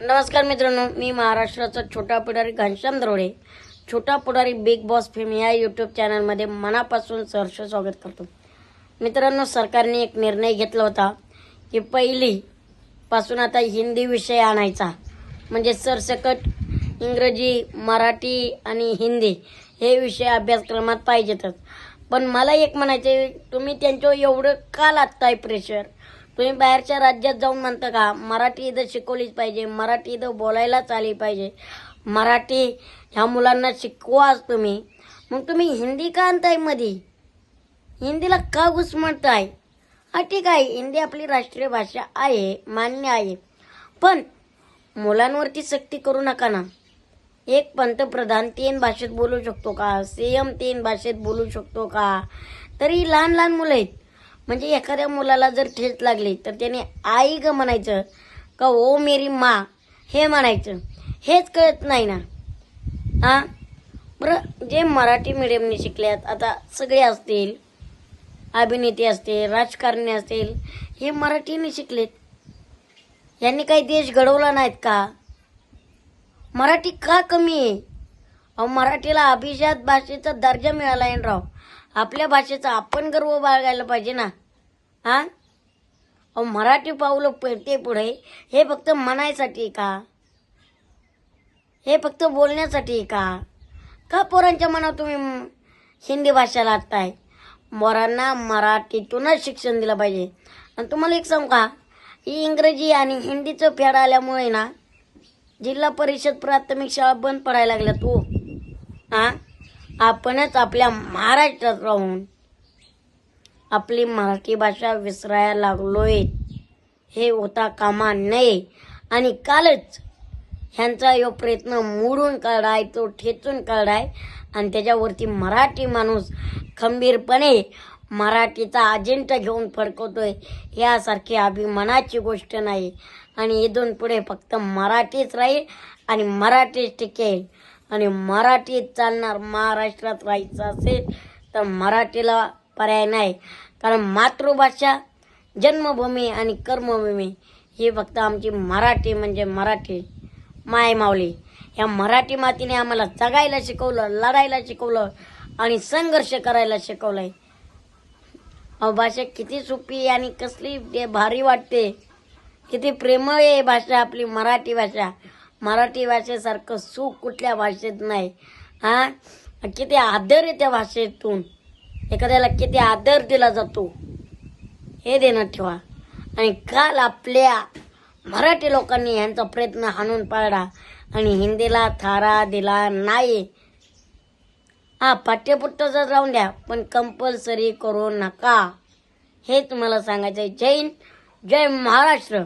नमस्कार मित्रांनो मी महाराष्ट्राचा छोटा पुढारी Ghanshyam Darode. Chhota Pudhari Bigg Boss fame या यूट्यूब चॅनलमध्ये मनापासून सहर्ष स्वागत करतो. मित्रांनो सरकारने एक निर्णय घेतला होता की पहिली पासून आता हिंदी विषय आणायचा. म्हणजे सरसकट इंग्रजी मराठी आणि हिंदी हे विषय अभ्यासक्रमात पाहिजेतच. पण मला एक म्हणायचं आहे, तुम्ही त्यांच्यावर एवढं का लागताय प्रेशर तुम्ही बाहेरच्या राज्यात जाऊन म्हणता का मराठी इथं शिकवलीच पाहिजे मराठी इथं बोलायलाच आली पाहिजे. मराठी ह्या मुलांना शिकवाच तुम्ही. मग तुम्ही हिंदी का आणतायमध्ये हिंदीला का घुसमटताय? हा ठीक आहे हिंदी आपली राष्ट्रीय भाषा आहे मान्य आहे. पण मुलांवरती सक्ती करू नका ना. एक पंतप्रधान तीन भाषेत बोलू शकतो का? सीएम तीन भाषेत बोलू शकतो का? तरी लहान लहान मुलं आहेत. म्हणजे एखाद्या मुलाला जर ठेच लागली तर त्याने आई ग म्हणायचं का ओ मेरी मा हे म्हणायचं. हेच कळत नाही ना. हा? बरं जे मराठी मिडियमने शिकल्यात आता सगळे असतील अभिनेते असतील राजकारणी असतील हे मराठीने शिकलेत. यांनी काही देश घडवला नाहीत का? मराठी का कमी आहे? अहो मराठीला अभिजात भाषेचा दर्जा मिळाला आहे ना राव. आपल्या भाषेचा आपण गर्व बाळगायला पाहिजे ना. हा? अहो मराठी पावलं पडते पुढे. हे फक्त म्हणायसाठी का? हे फक्त बोलण्यासाठी का? का पोरांच्या मनात तुम्ही हिंदी भाषा लादताय? मोरांना मराठीतूनच शिक्षण दिलं पाहिजे. आणि तुम्हाला एक सांगू का? ही इंग्रजी आणि हिंदीचं फेड आल्यामुळे ना जिल्हा परिषद प्राथमिक शाळा बंद पडायला लागल्या तू हो. हा? आपणच आपल्या महाराष्ट्रात राहून आपली मराठी भाषा विसरायला लागलोय. हे होता कामा नये. आणि कालच ह्यांचा यो प्रयत्न मोडून काढाय तो ठेचून काढाय. आणि त्याच्यावरती मराठी माणूस खंबीरपणे मराठीचा अजेंडा घेऊन फडकवतोय. यासारखी अभिमानाची गोष्ट नाही. आणि इथून पुढे फक्त मराठीच राहील आणि मराठीच टिकेल. आणि मराठीत चालणार महाराष्ट्रात राहायचं असेल तर मराठीला पर्याय नाही. कारण मातृभाषा जन्मभूमी आणि कर्मभूमी ही फक्त आमची मराठी म्हणजे मराठी माय माऊली या मराठी मातीने आम्हाला जगायला शिकवलं लढायला शिकवलं आणि संघर्ष करायला शिकवलंय. भाषा किती सोपी आणि कसली भारी वाटते. किती प्रेमळ आहे भाषा आपली मराठी भाषा. मराठी भाषेसारखं सुख कुठल्या भाषेत नाही हा? किती आदर आहे त्या भाषेतून. एखाद्याला किती आदर दिला जातो हे देणं ठेवा. आणि काल आपल्या मराठी लोकांनी यांचा प्रयत्न हाणून पाळला आणि हिंदीला थारा दिला नाही. हा पाठ्यपुस्तकाचं राहून द्या पण कंपल्सरी करू नका. हे तुम्हाला सांगायचं आहे जय हिंद जय महाराष्ट्र.